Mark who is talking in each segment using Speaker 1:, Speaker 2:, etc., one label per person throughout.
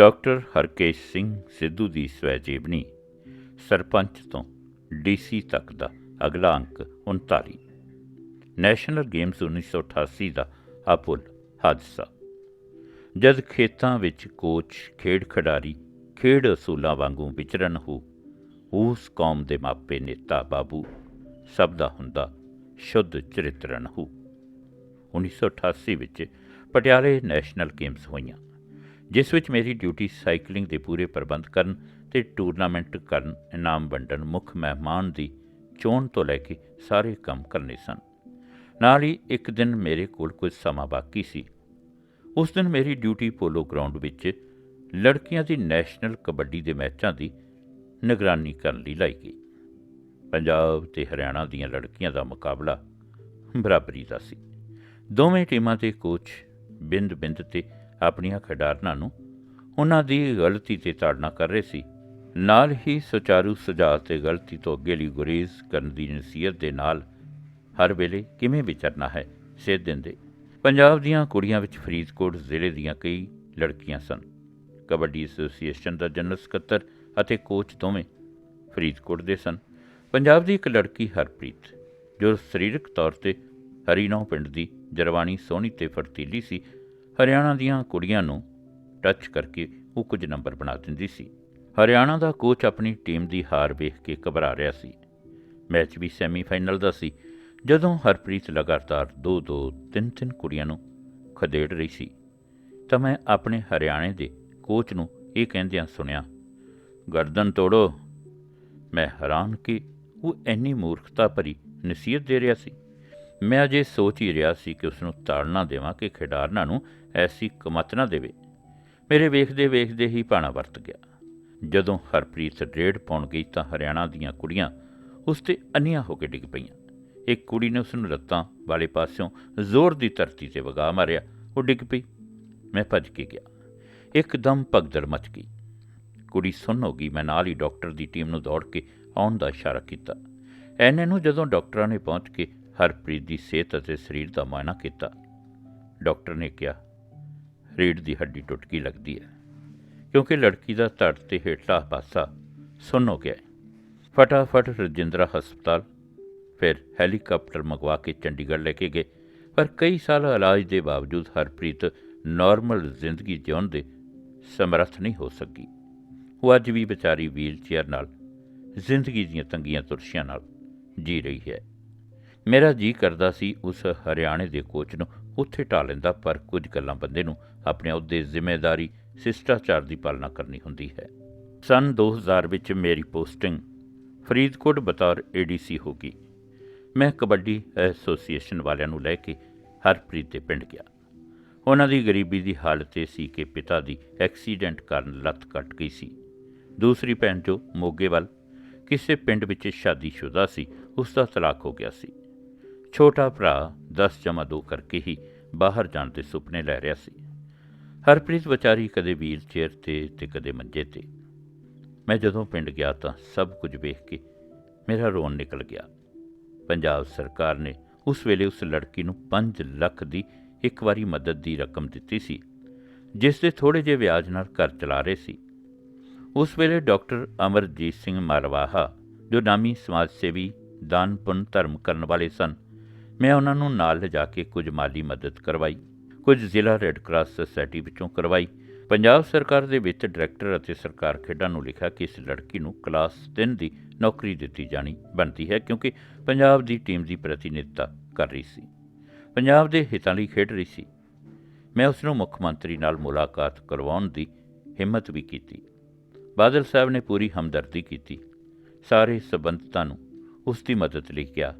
Speaker 1: Doctor Harkesh Singh Sidhu ਦੀ ਸਵੈ ਜੀਵਨੀ ਸਰਪੰਚ ਤੋਂ ਡੀਸੀ ਤੱਕ ਦਾ ਅਗਲਾ ਅੰਕ 39 ਨੈਸ਼ਨਲ ਗੇਮਸ 1988 ਦਾ ਅਪੁੱਲ ਹਾਦਸਾ। ਜਦ ਖੇਤਾਂ ਵਿੱਚ ਕੋਚ, ਖੇਡ ਖਿਡਾਰੀ, ਖੇਡ ਅਸੂਲਾਂ ਵਾਂਗੂ ਵਿਚਰਨ ਹੋ, ਉਸ ਕੌਮ ਦੇ ਮਾਪੇ ਨੇਤਾ ਬਾਬੂ ਸਭ ਦਾ ਹੁੰਦਾ ਸ਼ੁੱਧ ਚਰਿਤਰਨ ਹੋ। 1988 ਵਿੱਚ ਪਟਿਆਲੇ ਨੈਸ਼ਨਲ ਗੇਮਸ ਹੋਈਆਂ। ਜਿਸ ਵਿੱਚ ਮੇਰੀ ਡਿਊਟੀ ਸਾਈਕਲਿੰਗ ਦੇ ਪੂਰੇ ਪ੍ਰਬੰਧ ਕਰਨ ਤੇ ਟੂਰਨਾਮੈਂਟ ਕਰਨ, ਇਨਾਮ ਵੰਡਣ, ਮੁੱਖ ਮਹਿਮਾਨ ਦੀ ਚੋਣ ਤੋਂ ਲੈ ਕੇ ਸਾਰੇ ਕੰਮ ਕਰਨੇ ਸਨ। ਨਾਲ ਹੀ ਇੱਕ ਦਿਨ ਮੇਰੇ ਕੋਲ ਕੁਝ ਸਮਾਂ ਬਾਕੀ ਸੀ। ਉਸ ਦਿਨ ਮੇਰੀ ਡਿਊਟੀ ਪੋਲੋ ਗਰਾਊਂਡ ਵਿੱਚ ਲੜਕੀਆਂ ਦੀ ਨੈਸ਼ਨਲ ਕਬੱਡੀ ਦੇ ਮੈਚਾਂ ਦੀ ਨਿਗਰਾਨੀ ਕਰਨ ਲਈ ਲਾਈ ਗਈ। ਪੰਜਾਬ ਤੇ ਹਰਿਆਣਾ ਦੀਆਂ ਲੜਕੀਆਂ ਦਾ ਮੁਕਾਬਲਾ ਬਰਾਬਰੀ ਦਾ ਸੀ। ਦੋਵੇਂ ਟੀਮਾਂ ਦੇ ਕੋਚ ਬਿੰਦ-ਬਿੰਦ ਤੇ ਆਪਣੀਆਂ ਖਿਡਾਰਨਾਂ ਨੂੰ ਉਹਨਾਂ ਦੀ ਗਲਤੀ ਤੇ ਤਾੜਨਾ ਕਰ ਰਹੇ ਸੀ। ਨਾਲ ਹੀ ਸੁਚਾਰੂ ਸੁਝਾਅ ਤੇ ਗਲਤੀ ਤੋਂ ਅੱਗੇ ਲਈ ਗੁਰੇਜ਼ ਕਰਨ ਦੀ ਨਸੀਹਤ ਦੇ ਨਾਲ ਹਰ ਵੇਲੇ ਕਿਵੇਂ ਵਿਚਰਨਾ ਹੈ, ਸੇਧ ਦਿੰਦੇ। ਪੰਜਾਬ ਦੀਆਂ ਕੁੜੀਆਂ ਵਿੱਚ ਫਰੀਦਕੋਟ ਜ਼ਿਲ੍ਹੇ ਦੀਆਂ ਕਈ ਲੜਕੀਆਂ ਸਨ। ਕਬੱਡੀ ਐਸੋਸੀਏਸ਼ਨ ਦਾ ਜਨਰਲ ਸਕੱਤਰ ਅਤੇ ਕੋਚ ਦੋਵੇਂ ਫਰੀਦਕੋਟ ਦੇ ਸਨ। ਪੰਜਾਬ ਦੀ ਇੱਕ ਲੜਕੀ ਹਰਪ੍ਰੀਤ, ਜੋ ਸਰੀਰਕ ਤੌਰ ਤੇ ਹਰੀਨੌ ਪਿੰਡ ਦੀ ਜਰਵਾਣੀ ਸੋਹਣੀ ਤੇ ਫਰਤੀਲੀ ਸੀ ਹਰਿਆਣਾ ਦੀਆਂ ਕੁੜੀਆਂ ਨੂੰ ਟੱਚ ਕਰਕੇ ਉਹ ਕੁਝ ਨੰਬਰ ਬਣਾ ਦਿੰਦੀ ਸੀ। ਹਰਿਆਣਾ ਦਾ ਕੋਚ ਆਪਣੀ ਟੀਮ ਦੀ ਹਾਰ ਵੇਖ ਕੇ ਘਬਰਾ ਰਿਹਾ ਸੀ। ਮੈਚ ਵੀ ਸੈਮੀਫਾਈਨਲ ਦਾ ਸੀ, ਜਦੋਂ ਹਰਪ੍ਰੀਤ ਲਗਾਤਾਰ 2-2 3-3 ਕੁੜੀਆਂ ਨੂੰ ਖਦੇੜ ਰਹੀ ਸੀ। ਤਾਂ ਮੈਂ ਆਪਣੇ ਹਰਿਆਣੇ ਦੇ ਕੋਚ ਨੂੰ ਇਹ ਕਹਿੰਦਿਆਂ ਸੁਣਿਆ, ਗਰਦਨ ਤੋੜੋ। ਮੈਂ ਹੈਰਾਨ ਕਿ ਉਹ ਇੰਨੀ ਮੂਰਖਤਾ ਭਰੀ ਨਸੀਹਤ ਦੇ ਰਿਹਾ ਸੀ। ਮੈਂ ਅਜੇ ਸੋਚ ਹੀ ਰਿਹਾ ਸੀ ਕਿ ਉਸ ਨੂੰ ਤਾੜਨਾ ਦੇਵਾਂ ਕਿ ਖਿਡਾਰਨਾਂ ਨੂੰ ਐਸੀ ਕਮਤ ਨਾ ਦੇਵੇ। ਮੇਰੇ ਵੇਖਦੇ ਵੇਖਦੇ ਹੀ ਪਾਣਾ ਵਰਤ ਗਿਆ। ਜਦੋਂ ਹਰਪ੍ਰੀਤ ਰੇਡ ਪਾਉਣ ਗਈ ਤਾਂ ਹਰਿਆਣਾ ਦੀਆਂ ਕੁੜੀਆਂ ਉਸ ਤੇ ਅੰਨੀਆਂ ਹੋ ਕੇ ਡਿੱਗ ਪਈਆਂ। ਇੱਕ ਕੁੜੀ ਨੇ ਉਸ ਨੂੰ ਲੱਤਾਂ ਵਾਲੇ ਪਾਸਿਓਂ ਜ਼ੋਰ ਦੀ ਧਰਤੀ ਤੇ ਵਗਾ ਮਾਰਿਆ। ਉਹ ਡਿੱਗ ਪਈ। ਮੈਂ ਭੱਜ ਕੇ ਗਿਆ। ਇੱਕਦਮ ਭਗਦੜ ਮਚ ਗਈ। ਕੁੜੀ ਸੁੰਨ ਹੋ ਗਈ। ਮੈਂ ਨਾਲ ਹੀ ਡਾਕਟਰ ਦੀ ਟੀਮ ਨੂੰ ਦੌੜ ਕੇ ਆਉਣ ਦਾ ਇਸ਼ਾਰਾ ਕੀਤਾ। ਐਨੇ ਨੂੰ ਜਦੋਂ ਡਾਕਟਰਾਂ ਨੇ ਪਹੁੰਚ ਕੇ ਹਰਪ੍ਰੀਤ ਦੀ ਸਿਹਤ ਅਤੇ ਸਰੀਰ ਦਾ ਮਾਇਨਾ ਕੀਤਾ। ਡਾਕਟਰ ਨੇ ਕਿਹਾ ਰੀੜ ਦੀ ਹੱਡੀ ਟੁੱਟ ਗਈ ਲੱਗਦੀ ਹੈ, ਕਿਉਂਕਿ ਲੜਕੀ ਦਾ ਧੜ ਤੇ ਹੇਠਲਾ ਪਾਸਾ ਸੁੰਨ ਹੋ ਗਿਆ ਫਟਾਫਟ ਰਜਿੰਦਰਾ ਹਸਪਤਾਲ, ਫਿਰ ਹੈਲੀਕਾਪਟਰ ਮੰਗਵਾ ਕੇ ਚੰਡੀਗੜ੍ਹ ਲੈ ਕੇ ਗਏ। ਪਰ ਕਈ ਸਾਲ ਇਲਾਜ ਦੇ ਬਾਵਜੂਦ ਹਰਪ੍ਰੀਤ ਨਾਰਮਲ ਜ਼ਿੰਦਗੀ ਜਿਉਣ ਦੇ ਸਮਰੱਥ ਨਹੀਂ ਹੋ ਸਕੀ। ਉਹ ਅੱਜ ਵੀ ਵਿਚਾਰੀ ਵੀਲ ਚੇਅਰ ਨਾਲ ਜ਼ਿੰਦਗੀ ਦੀਆਂ ਤੰਗੀਆਂ ਤੁਰਸ਼ੀਆਂ ਨਾਲ ਜੀ ਰਹੀ ਹੈ। ਮੇਰਾ ਜੀ ਕਰਦਾ ਸੀ ਉਸ ਹਰਿਆਣੇ ਦੇ ਕੋਚ ਨੂੰ, ਉੱਥੇ ਢਾ ਲੈਂਦਾ, ਪਰ ਕੁਝ ਗੱਲਾਂ ਬੰਦੇ ਨੂੰ ਆਪਣੇ ਅਹੁਦੇ ਜ਼ਿੰਮੇਵਾਰੀ ਸਿਸ਼ਟਾਚਾਰ ਦੀ ਪਾਲਣਾ ਕਰਨੀ ਹੁੰਦੀ ਹੈ। ਸਨ 2000 ਵਿੱਚ ਮੇਰੀ ਪੋਸਟਿੰਗ ਫਰੀਦਕੋਟ ਬਤੌਰ ਏਡੀਸੀ ਹੋ ਗਈ। ਮੈਂ ਕਬੱਡੀ ਐਸੋਸੀਏਸ਼ਨ ਵਾਲਿਆਂ ਨੂੰ ਲੈ ਕੇ ਹਰਪ੍ਰੀਤ ਦੇ ਪਿੰਡ ਗਿਆ। ਉਹਨਾਂ ਦੀ ਗਰੀਬੀ ਦੀ ਹਾਲਤ ਇਹ ਸੀ ਕਿ ਪਿਤਾ ਦੀ ਐਕਸੀਡੈਂਟ ਕਾਰਨ ਲੱਤ ਕੱਟ ਗਈ ਸੀ। ਦੂਸਰੀ ਭੈਣ ਜੋ ਮੋਗੇ ਵੱਲ, ਕਿਸੇ ਪਿੰਡ ਵਿੱਚ ਸ਼ਾਦੀशुदा ਸੀ ਉਸ ਦਾ ਤਲਾਕ ਹੋ ਗਿਆ ਸੀ। ਛੋਟਾ ਭਰਾ 10 ਜਮਾ 2 ਕਰਕੇ ਹੀ ਬਾਹਰ ਜਾਣ ਦੇ ਸੁਪਨੇ ਲੈ ਰਿਹਾ ਸੀ। ਹਰਪ੍ਰੀਤ ਵਿਚਾਰੀ ਕਦੇ ਵੀਲ ਚੇਅਰ ਤੇ ਤੇ ਕਦੇ ਮੰਜੇ ਤੇ। ਮੈਂ ਜਦੋਂ ਪਿੰਡ ਗਿਆ ਤਾਂ ਸਭ ਕੁਝ ਵੇਖ ਕੇ ਮੇਰਾ ਰੋਣ ਨਿਕਲ ਗਿਆ। ਪੰਜਾਬ ਸਰਕਾਰ ਨੇ ਉਸ ਵੇਲੇ ਉਸ ਲੜਕੀ ਨੂੰ 5 ਲੱਖ ਦੀ ਇੱਕ ਵਾਰੀ ਮਦਦ ਦੀ ਰਕਮ ਦਿੱਤੀ ਸੀ, ਜਿਸ ਦੇ ਥੋੜੇ ਜਿਹੇ ਵਿਆਜ ਨਾਲ ਘਰ ਚਲਾ ਰਹੇ ਸੀ। ਉਸ ਵੇਲੇ ਡਾਕਟਰ ਅਮਰਜੀਤ ਸਿੰਘ ਮਾਰਵਾਹਾ, ਜੋ ਨਾਮੀ ਸਮਾਜ ਸੇਵੀ, ਦਾਨ ਪੁੰਨ ਧਰਮ ਕਰਨ ਵਾਲੇ ਸਨ ਮੈਂ ਉਹਨਾਂ ਨੂੰ ਨਾਲ ਲਿਜਾ ਕੇ ਕੁਝ ਮਾਲੀ ਮਦਦ ਕਰਵਾਈ, ਕੁਝ ਜ਼ਿਲ੍ਹਾ ਰੈੱਡ ਕਰਾਸ ਸੁਸਾਇਟੀ ਵਿੱਚੋਂ ਕਰਵਾਈ। ਪੰਜਾਬ ਸਰਕਾਰ ਦੇ ਵਿੱਚ ਡਾਇਰੈਕਟਰ ਅਤੇ ਸਰਕਾਰ ਖੇਡਾਂ ਨੂੰ ਲਿਖਿਆ ਕਿ ਇਸ ਲੜਕੀ ਨੂੰ ਕਲਾਸ 3 ਦੀ ਨੌਕਰੀ ਦਿੱਤੀ ਜਾਣੀ ਬਣਦੀ ਹੈ ਕਿਉਂਕਿ ਪੰਜਾਬ ਦੀ ਟੀਮ ਦੀ ਪ੍ਰਤੀਨਿਧਤਾ ਕਰ ਰਹੀ ਸੀ। ਪੰਜਾਬ ਦੇ ਹਿੱਤਾਂ ਲਈ ਖੇਡ ਰਹੀ ਸੀ। ਮੈਂ ਉਸ ਨੂੰ ਮੁੱਖ ਮੰਤਰੀ ਨਾਲ ਮੁਲਾਕਾਤ ਕਰਵਾਉਣ ਦੀ ਹਿੰਮਤ ਵੀ ਕੀਤੀ। ਬਾਦਲ ਸਾਹਿਬ ਨੇ ਪੂਰੀ ਹਮਦਰਦੀ ਕੀਤੀ। ਸਾਰੇ ਸਬੰਧਤਾਂ ਨੂੰ ਉਸ ਦੀ ਮਦਦ ਲਈ ਕਿਹਾ।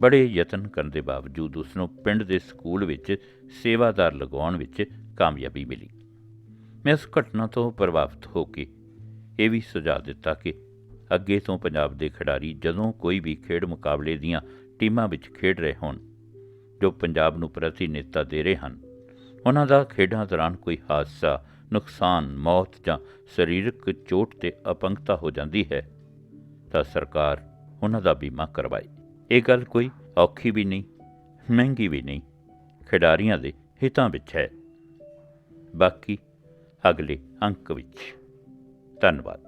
Speaker 1: ਬੜੇ ਯਤਨ ਕਰਨ ਦੇ ਬਾਵਜੂਦ ਉਸ ਨੂੰ ਪਿੰਡ ਦੇ ਸਕੂਲ ਵਿੱਚ ਸੇਵਾਦਾਰ ਲਗਾਉਣ ਵਿੱਚ ਕਾਮਯਾਬੀ ਮਿਲੀ। ਮੈਂ ਉਸ ਘਟਨਾ ਤੋਂ ਪ੍ਰਭਾਵਿਤ ਹੋ ਕੇ ਇਹ ਵੀ ਸੁਝਾਅ ਦਿੱਤਾ ਕਿ ਅੱਗੇ ਤੋਂ ਪੰਜਾਬ ਦੇ ਖਿਡਾਰੀ ਜਦੋਂ ਕੋਈ ਵੀ ਖੇਡ ਮੁਕਾਬਲੇ ਦੀਆਂ ਟੀਮਾਂ ਵਿੱਚ ਖੇਡ ਰਹੇ ਹੋਣ, ਜੋ ਪੰਜਾਬ ਨੂੰ ਪ੍ਰਤੀਨਿਧਤਾ ਦੇ ਰਹੇ ਹਨ, ਉਹਨਾਂ ਦਾ ਖੇਡਾਂ ਦੌਰਾਨ ਕੋਈ ਹਾਦਸਾ, ਨੁਕਸਾਨ, ਮੌਤ ਜਾਂ ਸਰੀਰਕ ਚੋਟ ਤੇ ਅਪੰਗਤਾ ਹੋ ਜਾਂਦੀ ਹੈ, ਤਾਂ ਸਰਕਾਰ ਉਹਨਾਂ ਦਾ ਬੀਮਾ ਕਰਵਾਏ। ਇਹ ਗੱਲ ਕੋਈ ਔਖੀ ਵੀ ਨਹੀਂ, ਮਹਿੰਗੀ ਵੀ ਨਹੀਂ, ਖਿਡਾਰੀਆਂ ਦੇ ਹਿੱਤਾਂ ਵਿੱਚ ਹੈ। ਬਾਕੀ ਅਗਲੇ ਅੰਕ ਵਿੱਚ। ਧੰਨਵਾਦ।